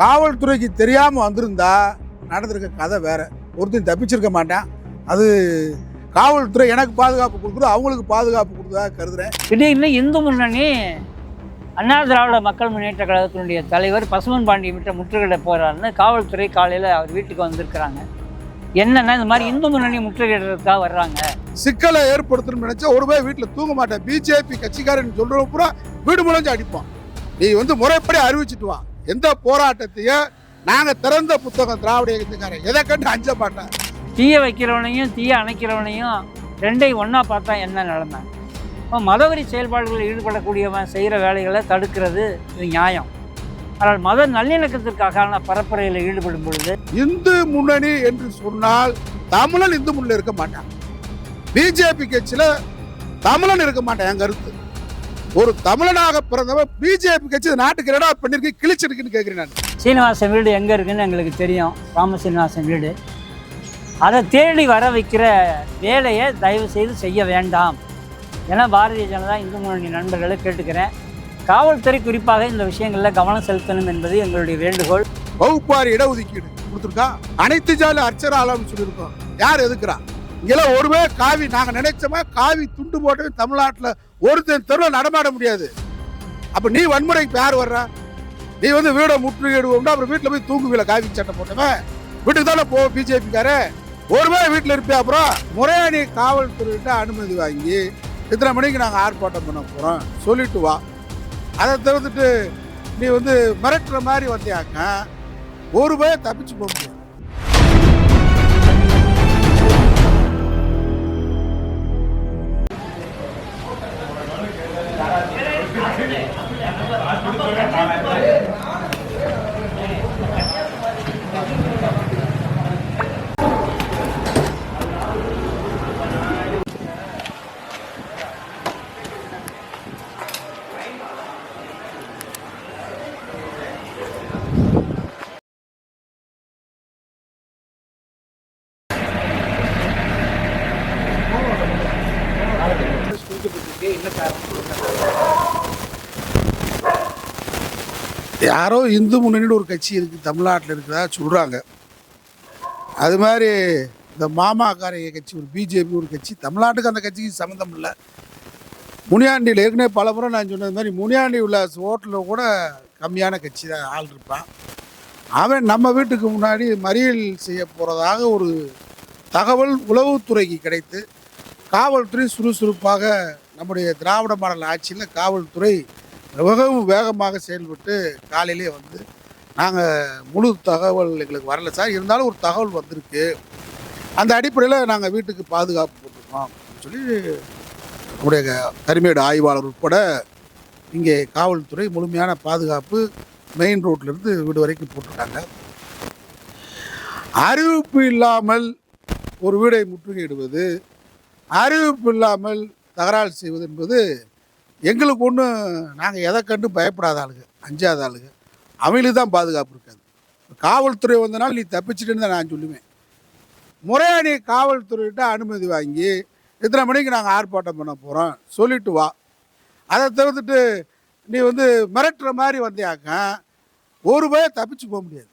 காவல்துறைக்கு தெரியாமல் வந்திருந்தா நடந்திருக்க கதை வேற. ஒருத்தன் தப்பிச்சிருக்க மாட்டான். அது காவல்துறை எனக்கு பாதுகாப்பு கொடுக்குறது அவங்களுக்கு பாதுகாப்பு கொடுத்ததா கருதுறேன். திடீர்னு இந்து முன்னணி அண்ணா திராவிட மக்கள் முன்னேற்ற கழகத்தினுடைய தலைவர் பசுமன் பாண்டி விட்ட முற்றுகையிட போறாருன்னு காவல்துறை காலையில் அவர் வீட்டுக்கு வந்திருக்கிறாங்க. என்னன்னா இந்த மாதிரி இந்து முன்னணி முற்றுகையிடுறதுக்காக வர்றாங்க. சிக்கலை ஏற்படுத்தணும்னு நினைச்சா ஒரு பேர் வீட்டில் தூங்க மாட்டேன். பிஜேபி கட்சிக்காரன் சொல்றவங்க பூரா வீடு முளைஞ்சு அடிப்போம் நீ வந்து முறைப்படி அறிவிச்சிட்டு வா. எந்த போராட்டத்தையும் நாங்க திறந்த புத்தகம் திராவிட இயக்கத்துக்காரன் எதை கண்டு அஞ்ச மாட்டேன். தீய வைக்கிறவனையும் தீய அணைக்கிறவனையும் ரெண்டையும் ஒன்றா பார்த்தா என்ன நிலைமை இப்போ மதவெறி செயல்பாடுகளில் ஈடுபடக்கூடியவன் செய்கிற வேலைகளை தடுக்கிறது இது நியாயம். ஆனால் மத நல்லிணக்கத்திற்கான பரப்புரையில் ஈடுபடும் பொழுது இந்து முன்னணி என்று சொன்னால் தமிழன் இந்து முன்னணி இருக்க மாட்டான். பிஜேபி கட்சியில தமிழன் இருக்க மாட்டான் என் கருத்து. ஒரு தமிழனாக பிறந்தவன் பிஜேபி கட்சி நாட்டுக்கு என்னடா பண்ணிருக்கு கிழிச்சிருக்குன்னு கேட்கிறேன் நான். சீனிவாசன் வீடு எங்கே இருக்குன்னு எங்களுக்கு தெரியும். ராம சீனிவாசன் வீடு. அதை தேடி வர வைக்கிற வேலையை தயவு செய்து செய்ய வேண்டாம். என பாரதிய ஜனதா இந்து முன்னணி நண்பர்களை கேட்டுக்கிறேன். காவல்துறை குறிப்பாக இந்த விஷயங்களில் கவனம் செலுத்தணும் என்பது எங்களுடைய வேண்டுகோள். வகுப்பாரி இடஒதுக்கீடு கொடுத்துருக்கா. அனைத்து ஜாதி அர்ச்சரா ஆளான்னு சொல்லியிருக்கோம். யார் எதுக்குறா? இங்கெல்லாம் ஒருவே காவி நாங்கள் நினைச்சோமா காவி துண்டு போட்டு தமிழ்நாட்டில் ஒருத்தன் தெருவில் நடமாட முடியாது. அப்போ நீ வன்முறைக்கு யார் வர்றா? நீ வந்து வீடை முற்றுகையிடுவோம்னா அப்புறம் வீட்டில் போய் தூங்குவீல காவி சட்டை போட்டவன் வீட்டுக்கு தானே போ பிஜேபிக்கார ஒருவே வீட்டில் இருப்பியா அப்புறம்? முறையாணி காவல்துறையிட்ட அனுமதி வாங்கி இத்தனை மணிக்கு நாங்கள் ஆர்ப்பாட்டம் பண்ண போகிறோம் சொல்லிட்டு வா. அதை தவிர்த்துட்டு நீ வந்து மிரட்டுற மாதிரி வந்தியாக்க? ஒரு பேர் தப்பிச்சு போக முடியாது. யாரோ இந்து முன்னணின்னு ஒரு கட்சி இருக்குது தமிழ்நாட்டில் இருக்கிறதா சொல்கிறாங்க அது மாதிரி இந்த மாமாக்காரிய கட்சி ஒரு பிஜேபி ஒரு கட்சி தமிழ்நாட்டுக்கு அந்த கட்சிக்கு சம்மந்தம் இல்லை. முனியாண்டியில் ஏற்கனவே பல முறை நான் சொன்னது மாதிரி முனியாண்டி உள்ள ஓட்டில் கூட கம்மியான கட்சி தான் ஆள் இருப்பான். அவன் நம்ம வீட்டுக்கு முன்னாடி மறியல் செய்ய போகிறதாக ஒரு தகவல் உளவுத்துறைக்கு கிடைத்து காவல்துறை சுறுசுறுப்பாக நம்முடைய திராவிட மாடல் ஆட்சியில் காவல்துறை மிகவும் வேகமாக செயல்பட்டு காலையிலே வந்து நாங்கள் முழு தகவல் எங்களுக்கு வரல சார். இருந்தாலும் ஒரு தகவல் வந்திருக்கு. அந்த அடிப்படையில் நாங்கள் வீட்டுக்கு பாதுகாப்பு போட்டிருக்கோம் அப்படின்னு சொல்லி நம்முடைய கரிமேடு ஆய்வாளர் உட்பட இங்கே காவல்துறை முழுமையான பாதுகாப்பு மெயின் ரோட்லேருந்து வீடு வரைக்கும் போட்டிருக்காங்க. அறிவிப்பு இல்லாமல் ஒரு வீடை முற்றுகையிடுவது அறிவிப்பு இல்லாமல் தகராறு செய்வது என்பது எங்களுக்கு ஒன்றும் நாங்கள் எதை கண்டு பயப்படாத ஆளுங்க அஞ்சாத ஆளுங்க. அவங்களுக்கு தான் பாதுகாப்பு இருக்காது காவல்துறை வந்தனால நீ தப்பிச்சிட்டுன்னு தான் நான் சொல்லுவேன். முறையாக நீ காவல்துறையிட்ட அனுமதி வாங்கி இத்தனை மணிக்கு நாங்கள் ஆர்ப்பாட்டம் பண்ண போகிறோம் சொல்லிட்டு வா. அதை தவிர்த்துட்டு நீ வந்து மிரட்டுற மாதிரி வந்தியாக்க ஒரு பய தப்பிச்சு போக முடியாது.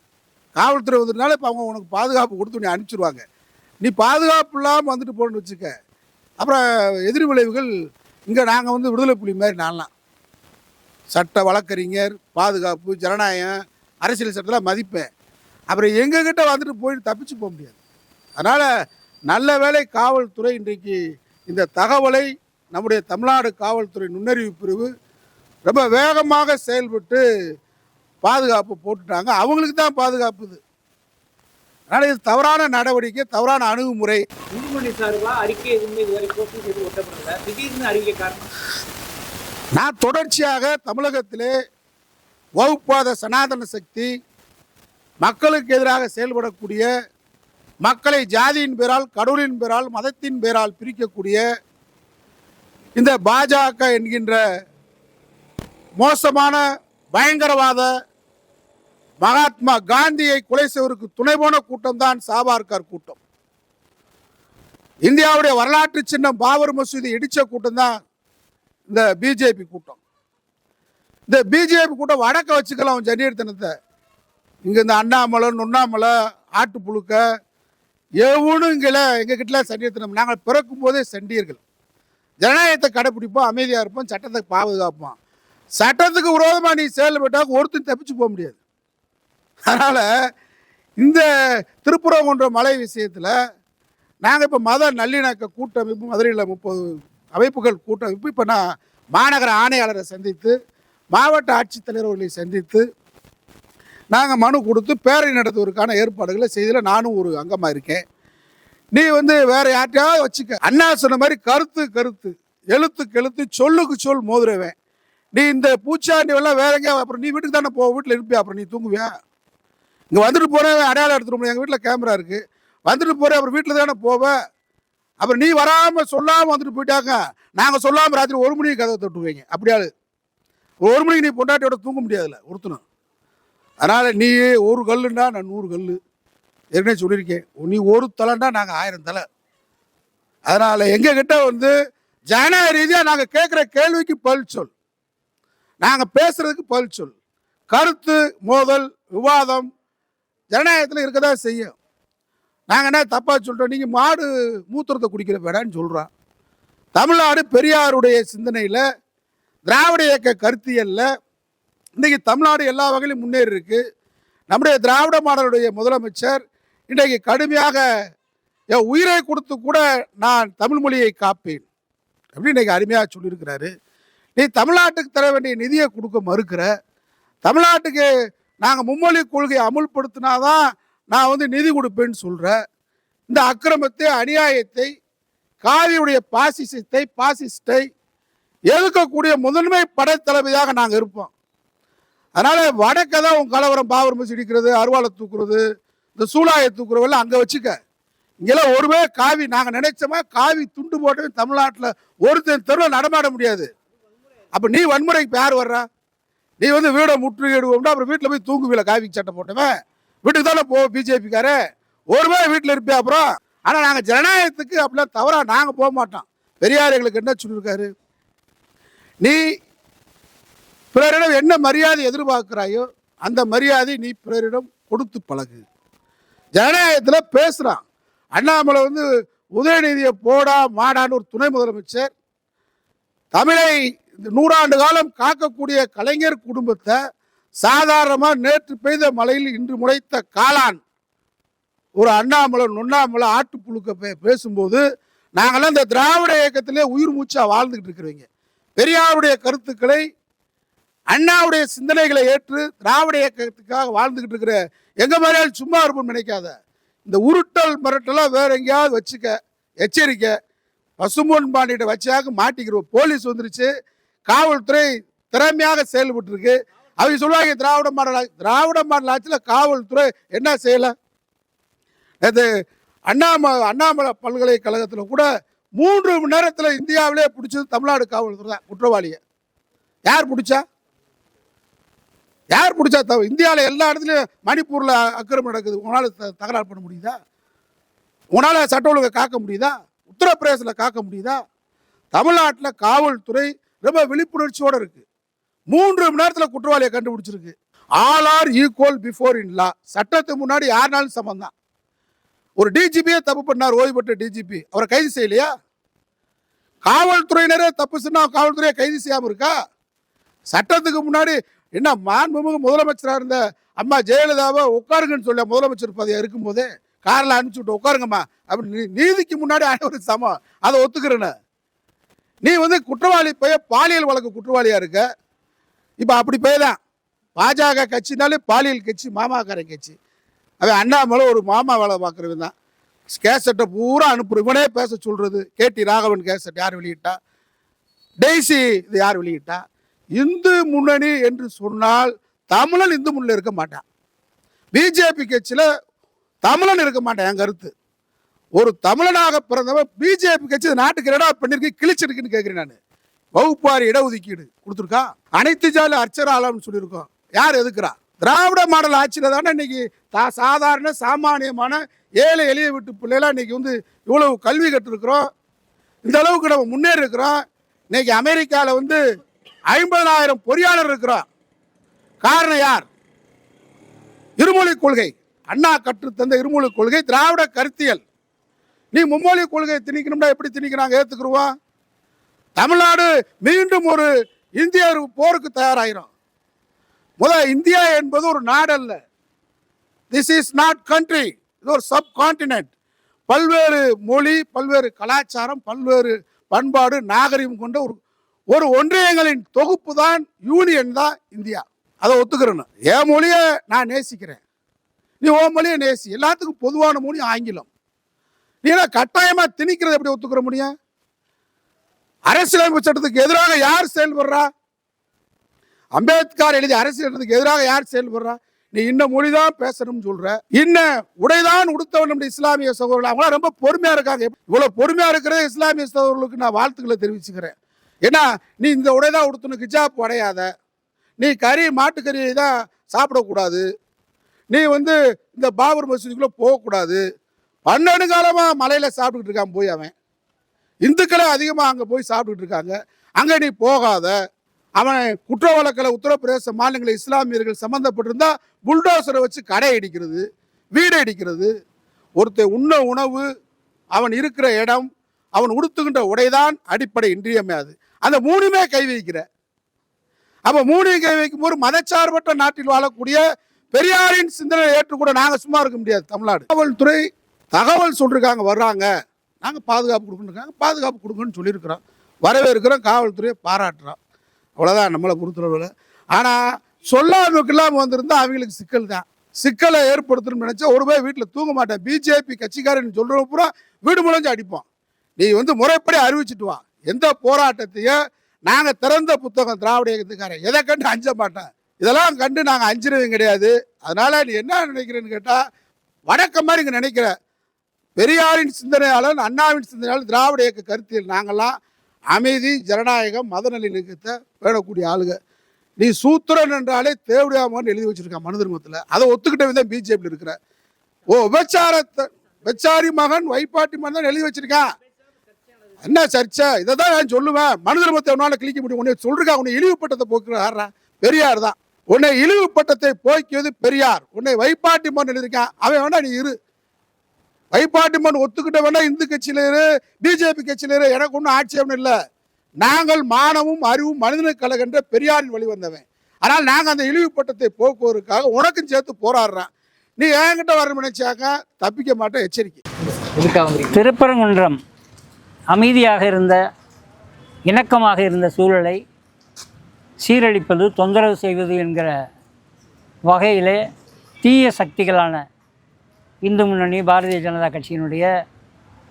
காவல்துறை வந்ததுனால இப்போ அவங்க உனக்கு பாதுகாப்பு கொடுத்து நீ அனுப்பிச்சிருவாங்க. நீ பாதுகாப்பு இல்லாமல் வந்துட்டு போகணுன்னு வச்சுக்க. அப்புறம் எதிர் விளைவுகள் இங்கே நாங்கள் வந்து விடுதலை புலி மாதிரி நான்லாம் சட்ட வழக்கறிஞர் பாதுகாப்பு ஜனநாயகம் அரசியல் சட்டத்தில் மதிப்பேன். அப்புறம் எங்ககிட்ட வந்துட்டு போயிட்டு தப்பிச்சு போக முடியாது. அதனால் நல்ல வேலை காவல்துறை இன்றைக்கு இந்த தகவலை நம்முடைய தமிழ்நாடு காவல்துறை நுண்ணறிவு பிரிவு ரொம்ப வேகமாக செயல்பட்டு பாதுகாப்பு போட்டுட்டாங்க. அவங்களுக்கு தான் பாதுகாப்புது அதனால் இது தவறான நடவடிக்கை தவறான அணுகுமுறை. இந்துமணி சார்பா அறிக்கை எதுவுமே இது வரைக்கும் எதுவும் ஒட்டப்படல. திடீர்னு அறிக்கை காரணம்? நான் தொடர்ச்சியாக தமிழகத்திலே வகுப்பாத சனாதன சக்தி மக்களுக்கு எதிராக செயல்படக்கூடிய மக்களை ஜாதியின் பேரால் கடவுளின் பேரால் மதத்தின் பேரால் பிரிக்கக்கூடிய இந்த பாஜக என்கின்ற மோசமான பயங்கரவாத மகாத்மா காந்தியை கொலை செய்வதற்கு துணை போன கூட்டம் தான் சாபார்கர் கூட்டம். இந்தியாவுடைய வரலாற்று சின்னம் பாபர் மசூதி இடித்த கூட்டம் தான் இந்த பிஜேபி கூட்டம். இந்த பிஜேபி கூட்டம் வடக்க வச்சுக்கலாம் அவன் ஜன்னியர்த்தனத்தை. இங்கே இந்த அண்ணாமலை நுண்ணாமலை ஆட்டுப்புழுக்க எவனும் இங்கே எங்கள் சண்டியத்தினம் நாங்கள் பிறக்கும் போதே சண்டியர்கள். ஜனநாயகத்தை கடைப்பிடிப்போம் அமைதியாக இருப்போம் சட்டத்தை பாதுகாப்போம். சட்டத்துக்கு விரோதமாக நீ செயல்பட்டால் ஒருத்தன் தப்பிச்சு போக முடியாது. அதனால் இந்த திருப்புறங்குன்ற மலை விஷயத்தில் நாங்கள் இப்போ மத நல்லிணக்க கூட்டமைப்பு மதுரையில் முப்பது அமைப்புகள் கூட்டமைப்பு இப்போ நான் மாநகர ஆணையாளரை சந்தித்து மாவட்ட ஆட்சித்தலைவர்களை சந்தித்து நாங்கள் மனு கொடுத்து பேரணி நடத்துவதற்கான ஏற்பாடுகளை செய்தியில் நானும் ஒரு அங்கமாக இருக்கேன். நீ வந்து வேற யார்ட்டையாவது வச்சுக்க. அண்ணா சொன்ன மாதிரி கருத்து கருத்து எழுத்துக்கு எழுத்து சொல்லுக்கு சொல் மோதுறவன். நீ இந்த பூச்சாண்டி எல்லாம் வேற எங்கேயா அப்புறம் நீ வீட்டுக்கு தானே போ வீட்டில் இருப்பியா அப்புறம் நீ தூங்குவியா? இங்கே வந்துட்டு போகிறவன் அடையாளம் எடுத்துட்டு எங்கள் வீட்டில் கேமரா இருக்குது வந்துட்டு போகிறேன் அப்புறம் வீட்டில் தானே போவ. அப்புறம் நீ வராமல் சொல்லாமல் வந்துட்டு போயிட்டாங்க. நாங்கள் சொல்லாமல் ராத்திரி ஒரு மணிக்கு கதவை தொட்டுவீங்க அப்படியாளு ஒரு மணிக்கு நீ பொண்டாட்டியோட தூங்க முடியாதுல்ல ஒருத்தனும். அதனால் நீ ஒரு கல்லுன்னா நான் நூறு கல் ஏற்கனவே சொல்லியிருக்கேன். நீ ஒரு தலைன்னா நாங்கள் ஆயிரம் தலை. அதனால் எங்ககிட்ட வந்து ஜனநாயக ரீதியாக நாங்கள் கேட்குற கேள்விக்கு பதில் சொல். நாங்கள் பேசுகிறதுக்கு பதில் சொல். கருத்து மோதல் விவாதம் ஜனநாயகத்தில் இருக்க தான் செய்யும். நாங்கள் என்ன தப்பாக சொல்கிறோம் நீங்கள் மாடு மூத்திரத்தை குடிக்கிற வேடான்னு சொல்கிறோம் தமிழ்நாடு பெரியாருடைய சிந்தனையில் திராவிட இயக்க கருத்தியலில் இன்றைக்கி தமிழ்நாடு எல்லா வகையிலும் முன்னேறி இருக்கு. நம்முடைய திராவிட மாடலுடைய முதலமைச்சர் இன்றைக்கு கடுமையாக என் உயிரை கொடுத்து கூட நான் தமிழ் மொழியை காப்பேன். அப்படின்னு இன்றைக்கி அருமையாக சொல்லியிருக்கிறாரு. நீ தமிழ்நாட்டுக்கு தர வேண்டிய நிதியை கொடுக்க மறுக்கிற. தமிழ்நாட்டுக்கு நாங்கள் மும்மொழி கொள்கையை அமுல்படுத்தினாதான் நான் வந்து நிதி கொடுப்பேன்னு சொல்கிறேன் இந்த அக்கிரமத்தை அநியாயத்தை காவியுடைய பாசிசத்தை பாசிஸ்டை எதிர்க்கக்கூடிய முதன்மை படைத்தளபதியாக நாங்கள் இருப்போம். அதனால் வடக்க தான் உன் கலவரம் பாவரம் சிடிக்கிறது அருவாலை அருவாளை தூக்குறது இந்த சூலாயை தூக்குறவெல்லாம் அங்கே வச்சுக்க. இங்கெல்லாம் ஒருவே காவி நாங்கள் நினைச்சோமா காவி துண்டு போட்டவே தமிழ்நாட்டில் ஒருத்தன் தெருவில் நடமாட முடியாது. அப்போ நீ வன்முறைக்கு யார் வர்றா? நீ வந்து வீடை முற்றுகையிடுவோம்னா அப்புறம் வீட்டில் போய் தூங்குவீல காவி சட்டை போட்டவன் வீட்டுக்கு தானே போ பிஜேபிக்காரே. ஒருவே வீட்டில் இருப்பே அப்புறம்? ஆனால் நாங்கள் ஜனநாயகத்துக்கு அப்படிலாம் தவறாக நாங்கள் போக மாட்டோம். பெரியார் எங்களுக்கு என்ன சொல்லியிருக்காரு நீ பிறரிடம் என்ன மரியாதை எதிர்பார்க்கிறாயோ அந்த மரியாதை நீ பிறரிடம் கொடுத்து பழகு. ஜனநாயகத்தில் பேசுகிறான் அண்ணாமலை வந்து உதயநிதியை போடா மாடான்னு ஒரு துணை முதலமைச்சர். தமிழை நூறாண்டு காலம் காக்கக்கூடிய கலைஞர் குடும்பத்தை சாதாரணமாக நேற்று பெய்த மலையில் இன்று முளைத்த காளான். ஒரு அண்ணாமலை நொண்ணாமலை ஆட்டுப்புழுக்க பே பேசும்போது நாங்களாம் இந்த திராவிட இயக்கத்திலே உயிர் மூச்சாக வாழ்ந்துக்கிட்டு இருக்கிறவங்க. பெரியாருடைய கருத்துக்களை அண்ணாவுடைய சிந்தனைகளை ஏற்று திராவிட இயக்கத்துக்காக வாழ்ந்துக்கிட்டு இருக்கிற எங்கள் மாதிரியால் சும்மா இருப்போம் நினைக்காத. இந்த உருட்டல் மிரட்டலாம் வேற எங்கேயாவது வச்சுக்க எச்சரிக்கை பசும்பொன் பாண்டிகிட்ட வச்சாக்க மாட்டிக்கிறோம். போலீஸ் வந்துருச்சு. காவல்துறை திறமையாக செயல்பட்டு இருக்கு அவங்க சொல்லுவாங்க திராவிட மாடல் திராவிட மாடல் ஆட்சியில் காவல்துறை என்ன செய்யலை? நேற்று அண்ணாம அண்ணாமலை பல்கலைக்கழகத்தில் கூட மூன்று மணி நேரத்தில் இந்தியாவிலே பிடிச்சது தமிழ்நாடு காவல்துறை தான் குற்றவாளியை. யார் பிடிச்சா? யார் பிடிச்சா தவ இந்தியாவில் எல்லா இடத்துலையும் மணிப்பூரில் அக்கிரமம் நடக்குது. உங்களால் த- தகராறு பண்ண முடியுதா? உங்களால் சட்ட ஒழுங்கை காக்க முடியுதா? உத்தரப்பிரதேசத்தில் காக்க முடியுதா? தமிழ்நாட்டில் காவல்துறை ரொம்ப விழிப்புணர்ச்சியோடு இருக்கு. மூன்று மணி நேரத்தில் குற்றவாளியை கண்டுபிடிச்சிருக்கு. All are equal before in law சட்டத்துக்கு முன்னாடி யாருனாலும் சமம் தான் ஒரு டிஜிபியே தப்பு பண்ணார் ஓய்வு பெற்ற டிஜிபி அவரை கைது செய்யலையா? காவல்துறையினரே தப்பு சொன்னால் காவல்துறையை கைது செய்யாமல் இருக்கா? சட்டத்துக்கு முன்னாடி என்ன மாண்புமிகு முதலமைச்சராக இருந்த அம்மா ஜெயலலிதாவை உட்காருங்கன்னு சொல்ல முதலமைச்சர் பதவியாக இருக்கும்போதே காரில் அனுப்பிச்சு விட்டு உட்காருங்கம்மா. அப்படி நீதிக்கு முன்னாடி அனைவரும் சமம். அதை ஒத்துக்கிறேன்னு. நீ வந்து குற்றவாளி போய் பாலியல் வழக்கு குற்றவாளியாக இருக்க? இப்போ அப்படி போய் தான் பாஜக கட்சினாலே பாலியல் கட்சி மாமாக்காரன் கட்சி. அவன் அண்ணாமலை ஒரு மாமா வேலை பார்க்குறவன் தான். கேசட்டை பூரா அனுப்புற இவனே பேச சொல்கிறது கேடி ராகவன் கேசட் யார் வெளியிட்டா? டெய்ஸி இது யார் வெளியிட்டா? இந்து முன்னணி என்று சொன்னால் தமிழன் இந்து முன்னணி இருக்க மாட்டான். பிஜேபி கட்சியில் தமிழன் இருக்க மாட்டான் என் கருத்து. ஒரு தமிழனாக பிறந்தவன் பிஜேபி கட்சி நாட்டுக்கு என்னடா பண்ணிருக்கு கிழிச்சிருக்குன்னு கேட்குறேன் நான். வகுப்பாரி இடஒதுக்கீடு கொடுத்துருக்கா? அனைத்து ஜாதி அர்ச்சராலம்னு சொல்லியிருக்கோம். யார் எதுக்குறா? திராவிட மாடல் ஆட்சியில் தானே இன்னைக்கு தா சாதாரண சாமானியமான ஏழை எளிய வீட்டு பிள்ளைலாம் இன்னைக்கு வந்து இவ்வளவு கல்வி கற்றுருக்குறோம். இந்த அளவுக்கு நம்ம முன்னேறி இருக்கிறோம் இன்னைக்கு அமெரிக்காவில் வந்து ஐம்பதாயிரம் பொறியாளர் இருக்கிறோம் காரணம் யார்? இருமொழி கொள்கை. அண்ணா கற்றுத்தந்த இருமொழி கொள்கை திராவிட கருத்தியல். நீ மும்மொழி கொள்கையை திணிக்கணும்னா எப்படி திணிக்கிறாங்க? ஏத்துக்குருவோம் தமிழ்நாடு மீண்டும் ஒரு இந்திய போருக்கு தயாராகிறோம் முதல் இந்தியா என்பது ஒரு நாடு அல்ல திஸ் இஸ் நாட் கண்ட்ரி இது ஒரு சப் கான்டினென்ட் பல்வேறு மொழி பல்வேறு கலாச்சாரம் பல்வேறு பண்பாடு நாகரிகம் கொண்ட ஒரு ஒரு ஒன்றியங்களின் தொகுப்பு தான் யூனியன் தான் இந்தியா. அதை ஒத்துக்கிறேன்னு என் மொழியை நான் நேசிக்கிறேன். நீ ஓ மொழியை நேசி. எல்லாத்துக்கும் பொதுவான மொழி ஆங்கிலம். நீ கட்டாயமா திணிக்கிறத எப்படி ஒத்துக்கிற முடியும்? அரசியலமைப்பு சட்டத்துக்கு எதிராக யார் செயல்படுறா? அம்பேத்கர் எழுதிய அரசியல் சட்டத்துக்கு எதிராக யார் செயல்படுறா? நீ இன்ன மொழிதான் பேசணும்னு சொல்ற. இன்ன உடைதான் உடுத்தவன் நம்முடைய இஸ்லாமிய சகோதரர்கள். அவங்களாம் ரொம்ப பொறுமையா இருக்காங்க. இவ்வளவு பொறுமையா இருக்கிற இஸ்லாமிய சகோதரர்களுக்கு நான் வாழ்த்துக்களை தெரிவிச்சுக்கிறேன். ஏன்னா நீ இந்த உடைதான் உடுத்தணும் கிஜாப் உடையாத. நீ கறி மாட்டுக்கறி தான் சாப்பிடக்கூடாது. நீ வந்து இந்த பாபர் மசூதிக்குள்ள போகக்கூடாது. பன்னெண்டு காலமாக மலையில் சாப்பிட்டுக்கிட்டு இருக்கான் போய் அவன். இந்துக்களே அதிகமாக அங்கே போய் சாப்பிட்டுக்கிட்டு இருக்காங்க. அங்கே நீ போகாத. அவன் குற்ற வழக்கில் உத்தரப்பிரதேச மாநிலங்களில் இஸ்லாமியர்கள் சம்மந்தப்பட்டிருந்தா புல்டோசரை வச்சு கடை அடிக்கிறது வீடு அடிக்கிறது ஒருத்தன் உண்ண உணவு அவன் இருக்கிற இடம் அவன் உடுத்துகின்ற உடைதான் அடிப்படை இன்றியமையாது அந்த மூணுமே கை வைக்கிற. அப்போ மூணையும் கை வைக்கும் போது மதச்சார்பற்ற நாட்டில் வாழக்கூடிய பெரியாரின் சிந்தனை ஏற்றுக்கூட நாங்கள் சும்மா இருக்க முடியாது தமிழ்நாடு. காவல்துறை தகவல் சொல்லியிருக்காங்க வர்றாங்க. நாங்கள் பாதுகாப்பு கொடுக்கணுருக்காங்க பாதுகாப்பு கொடுங்கன்னு சொல்லியிருக்கிறோம். வரவேற்கிறோம் காவல்துறையை பாராட்டுறோம். அவ்வளோதான் நம்மளை பொறுத்தளவில். ஆனால் சொல்லாமக்கு இல்லாமல் வந்திருந்தால் அவங்களுக்கு சிக்கல் தான். சிக்கலை ஏற்படுத்தணும்னு நினச்சா ஒரு போய் வீட்டில் தூங்க மாட்டேன். பிஜேபி கட்சிக்காரன் சொல்கிறவங்க பூரா வீடு முளைஞ்சு அடிப்போம். நீ வந்து முறைப்படி அறிவிச்சிட்டு வா. எந்த போராட்டத்தையும் நாங்கள் திறந்த புத்தகம் திராவிட இயக்கத்துக்காரன். எதை கண்டு அஞ்ச மாட்டேன்? இதெல்லாம் கண்டு நாங்கள் அஞ்சினதும் கிடையாது. அதனால் நீ என்ன நினைக்கிறேன்னு கேட்டால் வடக்க மாதிரி இங்கே நினைக்கிறேன் பெரியாரின் சிந்தனையாளன் அண்ணாவின் சிந்தனையாளர் திராவிட இயக்க கருத்தியல். நாங்கள்லாம் அமைதி ஜனநாயகம் மத நிகத்தை பேணக்கூடிய ஆளுங்க. நீ சூத்திரன் என்றாலே தேவடியாமன்னு எழுதி வச்சிருக்கான் மனு தர்மத்தில் அதை ஒத்துக்கிட்டவன் தான் பிஜேபியில் இருக்கிற. ஓ உபச்சாரத்தை விபச்சாரி மகன் வைப்பாட்டி மகன் தான் எழுதி வச்சிருக்கான் என்ன சர்ச்சை? இதை தான் நான் சொல்லுவேன். மனு தர்மத்தை உன்னால கிழிக்க முடியும். உன்னை சொல்றா உன்னை இழிவுப்பட்டத்தை போக்குற பெரியார் தான். உன்னை இழிவுப்பட்டத்தை போக்கியது பெரியார். உன்னை வைப்பாட்டி மகன் எழுதியிருக்கான் அவன் வேணா நீ இரு. வைப்பாட்டி மண் ஒத்துக்கிட்ட வேணா இந்து கட்சியில இரு பிஜேபி கட்சியில இரு எனக்கு ஒன்றும் ஆட்சேபம் இல்லை. நாங்கள் மானமும் அறிவும் மனிதனுக்கு கலகின்ற பெரியாரின் வழி வந்தவன். ஆனால் நாங்கள் அந்த இழிவுப்பட்டத்தை போக்குவதற்காக உனக்கும் சேர்த்து போராடுறோம். நீ என்கிட்ட வர நினைச்சாக்க தப்பிக்க மாட்டேன் எச்சரிக்கை. திருப்பரங்குன்றம் அமைதியாக இருந்த இணக்கமாக இருந்த சூழலை சீரழிப்பது தொந்தரவு செய்வது என்கிற வகையிலே தீய சக்திகளான இந்து முன்னணி பாரதிய ஜனதா கட்சியினுடைய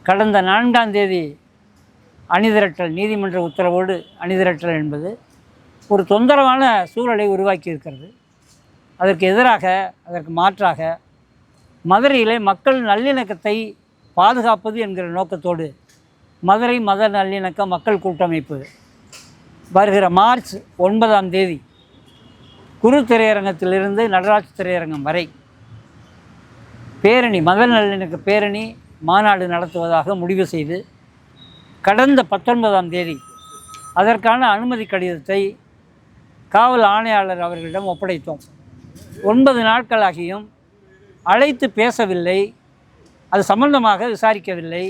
கடந்த நான்காம் தேதி அணிதிரட்டல் நீதிமன்ற உத்தரவோடு அணிதிரட்டல் என்பது ஒரு தொந்தரவான சூழலை உருவாக்கி இருக்கிறது அதற்கு எதிராக அதற்கு மாற்றாக மதுரையிலே மக்கள் நல்லிணக்கத்தை பாதுகாப்பது என்கிற நோக்கத்தோடு மதுரை மத நல்லிணக்க மக்கள் கூட்டமைப்பு வருகிற மார்ச் ஒன்பதாம் தேதி குரு திரையரங்கத்திலிருந்து நடராஜ் திரையரங்கம் வரை பேரணி மத நல்லிணக்க பேரணி மாநாடு நடத்துவதாக முடிவு செய்து கடந்த பத்தொன்பதாம் தேதி அதற்கான அனுமதி கடிதத்தை காவல் ஆணையாளர் அவர்களிடம் ஒப்படைத்தோம். ஒன்பது நாட்களாகியும் அழைத்து பேசவில்லை அது சம்பந்தமாக விசாரிக்கவில்லை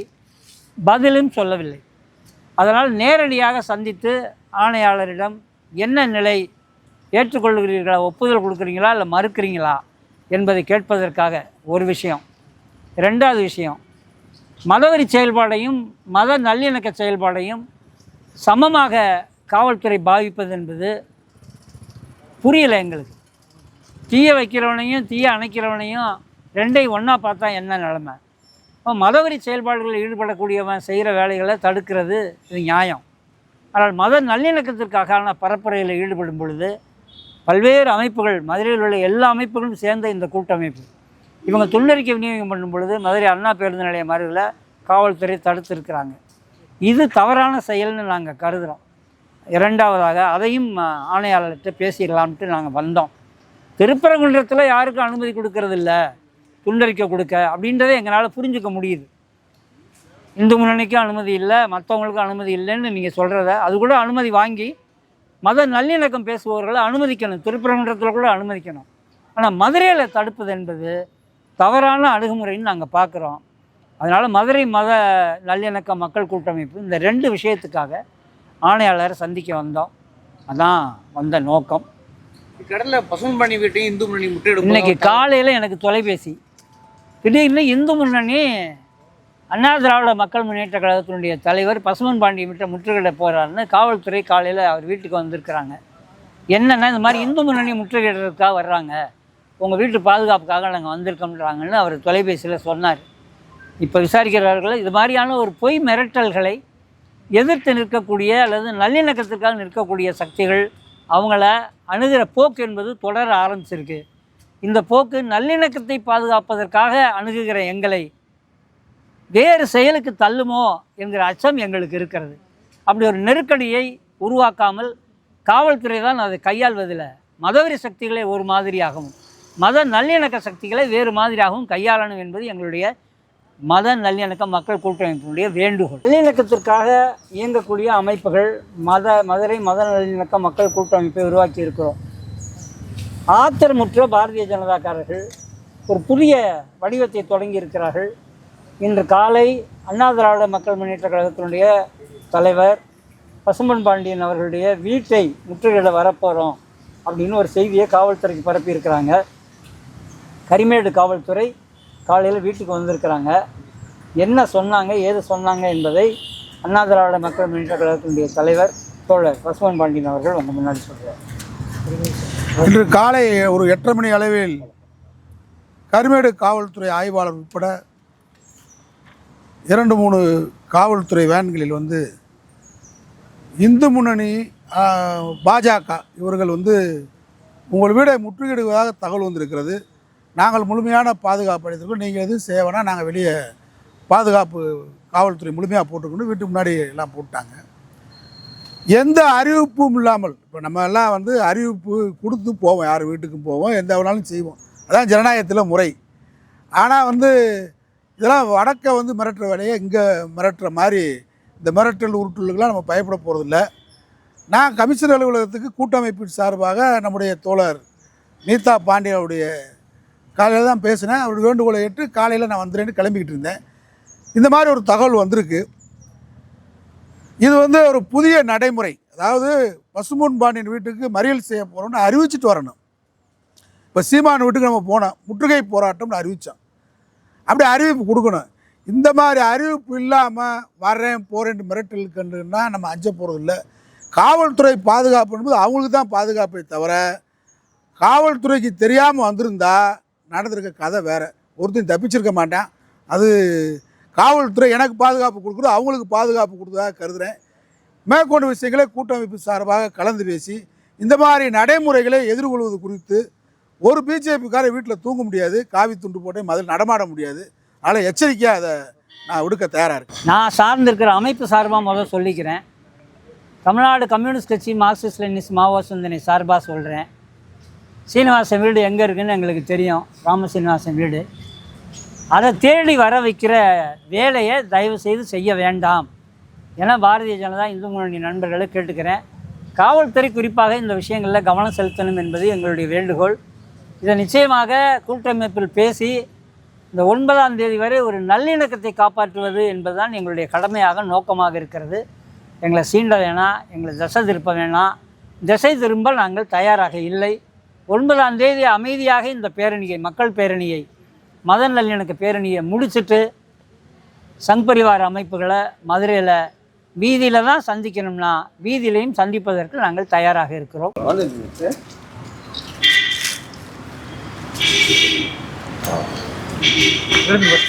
பதிலும் சொல்லவில்லை. அதனால் நேரடியாக சந்தித்து ஆணையாளரிடம் என்ன நிலை ஏற்றுக்கொள்கிறீர்களா ஒப்புதல் கொடுக்குறீங்களா இல்லை மறுக்கிறீங்களா என்பதை கேட்பதற்காக ஒரு விஷயம். ரெண்டாவது விஷயம் மதவெறி செயல்பாடையும் மத நல்லிணக்க செயல்பாடையும் சமமாக காவல்துறை பாவிப்பது என்பது புரியலை எங்களுக்கு. தீய வைக்கிறவனையும் தீய அணைக்கிறவனையும் ரெண்டையும் ஒன்றா பார்த்தா என்ன நிலமை? இப்போ மதவெறி செயல்பாடுகளில் ஈடுபடக்கூடியவன் செய்கிற வேலைகளை தடுக்கிறது இது நியாயம். ஆனால் மத நல்லிணக்கத்திற்காக பரப்புரையில் ஈடுபடும் பொழுது பல்வேறு அமைப்புகள் மதுரையில் உள்ள எல்லா அமைப்புகளும் சேர்ந்த இந்த கூட்டமைப்பு. இவங்க துண்ணறிக்கை விநியோகம் பண்ணும் பொழுது மதுரை அண்ணா பேருந்து நிலையம் அருகில் காவல்துறை தடுத்திருக்கிறாங்க. இது தவறான செயல்னு நாங்கள் கருதுகிறோம் இரண்டாவதாக அதையும் ஆணையாளர்கிட்ட பேசிடலாம்ட்டு நாங்கள் வந்தோம். திருப்பரங்குன்றத்தில் யாருக்கும் அனுமதி கொடுக்கறதில்ல. துண்டறிக்கை கொடுக்க அப்படின்றதே எங்களால் புரிஞ்சுக்க முடியுது. இந்து முன்னணிக்கும் அனுமதி இல்லை மற்றவங்களுக்கும் அனுமதி இல்லைன்னு நீங்கள் சொல்கிறத அது கூட அனுமதி வாங்கி மத நல்லிணக்கம் பேசுபவர்களை அனுமதிக்கணும். திருப்பரங்குன்றத்தில் கூட அனுமதிக்கணும். ஆனால் மதுரையில் தடுப்பது என்பது தவறான அணுகுமுறைன்னு நாங்கள் பார்க்குறோம் அதனால் மதுரை மத நல்லிணக்க மக்கள் கூட்டமைப்பு இந்த ரெண்டு விஷயத்துக்காக ஆணையாளரை சந்திக்க வந்தோம். அதான் வந்த நோக்கம். கடல்ல பசுமன் பண்ணி வீட்டையும் இந்து முன்னணி முட்டையிடும் இன்னைக்கு காலையில் எனக்கு தொலைபேசி. திடீர்னு இந்து முன்னணி அண்ணா திராவிட மக்கள் முன்னேற்ற கழகத்தினுடைய தலைவர் பசுமன் பாண்டி விட்ட முற்றுகையிட போகிறாருன்னு காவல்துறை காலையில் அவர் வீட்டுக்கு வந்திருக்கிறாங்க. என்னென்னா இந்த மாதிரி இந்து முன்னணி முற்றுகையிடறதுக்காக வர்றாங்க. உங்கள் வீட்டு பாதுகாப்புக்காக நாங்கள் வந்திருக்கோம்ன்றாங்கன்னு அவர் தொலைபேசியில் சொன்னார். இப்போ விசாரிக்கிறார்கள் இது மாதிரியான ஒரு பொய் மிரட்டல்களை எதிர்த்து நிற்கக்கூடிய அல்லது நல்லிணக்கத்திற்காக நிற்கக்கூடிய சக்திகள் அவங்கள அணுகிற போக்கு என்பது தொடர ஆரம்பிச்சிருக்கு. இந்த போக்கு நல்லிணக்கத்தை பாதுகாப்பதற்காக அணுகுகிற எங்களை வேறு செயலுக்கு தள்ளுமோ என்கிற அச்சம் எங்களுக்கு இருக்கிறது. அப்படி ஒரு நெருக்கடியை உருவாக்காமல் காவல்துறை தான் அதை கையாள்வதில் மதவெறி சக்திகளை ஒரு மாதிரியாகவும் மத நல்லிணக்க சக்திகளை வேறு மாதிரியாகவும் கையாளணும் என்பது எங்களுடைய மத நல்லிணக்க மக்கள் கூட்டமைப்பினுடைய வேண்டுகோள். நல்லிணக்கத்திற்காக இயங்கக்கூடிய அமைப்புகள் மத மதுரை மத நல்லிணக்க மக்கள் கூட்டமைப்பை உருவாக்கி இருக்கிறோம். ஆத்திரமுற்ற பாரதிய ஜனதாக்காரர்கள் ஒரு புதிய வடிவத்தை தொடங்கி இருக்கிறார்கள். இன்று காலை அண்ணா திராவிட மக்கள் முன்னேற்ற கழகத்தினுடைய தலைவர் பசும்பன் பாண்டியன் அவர்களுடைய வீட்டை முற்றுகையிட வரப்போகிறோம் அப்படின்னு ஒரு செய்தியை காவல்துறைக்கு பரப்பியிருக்கிறாங்க. கரிமேடு காவல்துறை காலையில் வீட்டுக்கு வந்திருக்கிறாங்க. என்ன சொன்னாங்க ஏது சொன்னாங்க என்பதை அண்ணா திராவிட மக்கள் முன்னேற்ற கழகத்தினுடைய தலைவர் தோழர் பசுமன் பாண்டியன் அவர்கள் வந்து முன்னாடி சொல்கிறார் இன்று காலை ஒரு எட்டரை மணி அளவில் கருமேடு காவல்துறை ஆய்வாளர் உட்பட இரண்டு மூணு காவல்துறை வேன்களில் வந்து இந்து முன்னணி பாஜக இவர்கள் வந்து உங்கள் வீடை முற்றுகையிடுவதாக தகவல் வந்திருக்கிறது. நாங்கள் முழுமையான பாதுகாப்பு அளித்திருக்கோம் நீங்கள் எதுவும் சேவைனா நாங்கள் வெளியே பாதுகாப்பு காவல்துறை முழுமையாக போட்டுக்கொண்டு வீட்டுக்கு முன்னாடி எல்லாம் போட்டாங்க. எந்த அறிவிப்பும் இல்லாமல் இப்போ நம்ம எல்லாம் வந்து அறிவிப்பு கொடுத்து போவோம். யார் வீட்டுக்கும் போவோம். எந்த வேணாலும் செய்வோம். அதான் ஜனநாயகத்தில் முறை. ஆனால் வந்து இதெல்லாம் வடக்கை வந்து மிரட்டுற வேலையை இங்கே மிரட்டுற மாதிரி இந்த மிரட்டல் உருட்டுகளுக்கெல்லாம் நம்ம பயப்பட போகிறதில்ல நான் கமிஷனர் அலுவலகத்துக்கு கூட்டமைப்பின் சார்பாக நம்முடைய தோழர் நீதா பாண்டியாவுடைய காலையில் தான் பேசினேன். அவருடைய வேண்டுகோளை ஏற்று காலையில் நான் வந்துடுறேன்னு கிளம்பிக்கிட்டு இருந்தேன். இந்த மாதிரி ஒரு தகவல் வந்திருக்கு. இது வந்து ஒரு புதிய நடைமுறை. அதாவது பசுமூன் பாண்டியன் வீட்டுக்கு மறியல் செய்ய போகிறோம்னு அறிவிச்சிட்டு வரணும். இப்போ சீமான் வீட்டுக்கு நம்ம போனோம் முற்றுகை போராட்டம்னு அறிவித்தோம் அப்படி அறிவிப்பு கொடுக்கணும். இந்த மாதிரி அறிவிப்பு இல்லாமல் வர்றேன் போகிறேன் மிரட்டல் கண்டுன்னா நம்ம அஞ்ச போகிறதில்ல காவல்துறை பாதுகாப்பு என்பது அவங்களுக்கு தான் பாதுகாப்பை தவிர காவல்துறைக்கு தெரியாமல் வந்திருந்தா நடந்திருக்க கதை வேறு. ஒருத்தையும் தப்பிச்சிருக்க மாட்டேன். அது காவல்துறை எனக்கு பாதுகாப்பு கொடுக்குறது அவங்களுக்கு பாதுகாப்பு கொடுத்ததாக கருதுகிறேன் மேற்கொண்டு விஷயங்களை கூட்டமைப்பு சார்பாக கலந்து பேசி இந்த மாதிரி நடைமுறைகளை எதிர்கொள்வது குறித்து ஒரு பிஜேபிக்கார வீட்டில் தூங்க முடியாது காவி துண்டு போட்டே மதில் நடமாட முடியாது. அதனால் எச்சரிக்கையாக அதை நான் விடுக்க தயாராக இருக்கேன். நான் சார்ந்திருக்கிற அமைப்பு சார்பாக முதல்ல சொல்லிக்கிறேன். தமிழ்நாடு கம்யூனிஸ்ட் கட்சி மார்க்சிஸ்ட் லெனினிஸ்ட் மாவோ சிந்தனை சார்பாக சொல்கிறேன் சீனிவாசன் வீடு எங்கே இருக்குன்னு எங்களுக்கு தெரியும். ராம சீனிவாசன் வீடு. அதை தேடி வர வைக்கிற வேலையை தயவு செய்து செய்ய வேண்டாம். என பாரதிய ஜனதா இந்து முன்னணி நண்பர்களை கேட்டுக்கிறேன். காவல்துறை குறிப்பாக இந்த விஷயங்களில் கவனம் செலுத்தணும் என்பது எங்களுடைய வேண்டுகோள். இதை நிச்சயமாக கூட்டமைப்பில் பேசி இந்த ஒன்பதாம் தேதி வரை ஒரு நல்லிணக்கத்தை காப்பாற்றுவது என்பதுதான் எங்களுடைய கடமையாக நோக்கமாக இருக்கிறது. எங்களை சீண்ட வேணாம் எங்களை திசை திருப்ப வேணாம் திசை திரும்ப நாங்கள் தயாராக இல்லை. ஒன்பதாம் தேதி அமைதியாக இந்த பேரணியை மக்கள் பேரணியை மத நல்லிணக்க பேரணியை முடிச்சிட்டு சங் பரிவார அமைப்புகளை மதுரையில் வீதியில் தான் சந்திக்கணும்னா வீதியிலையும் சந்திப்பதற்கு நாங்கள் தயாராக இருக்கிறோம். Verin bak.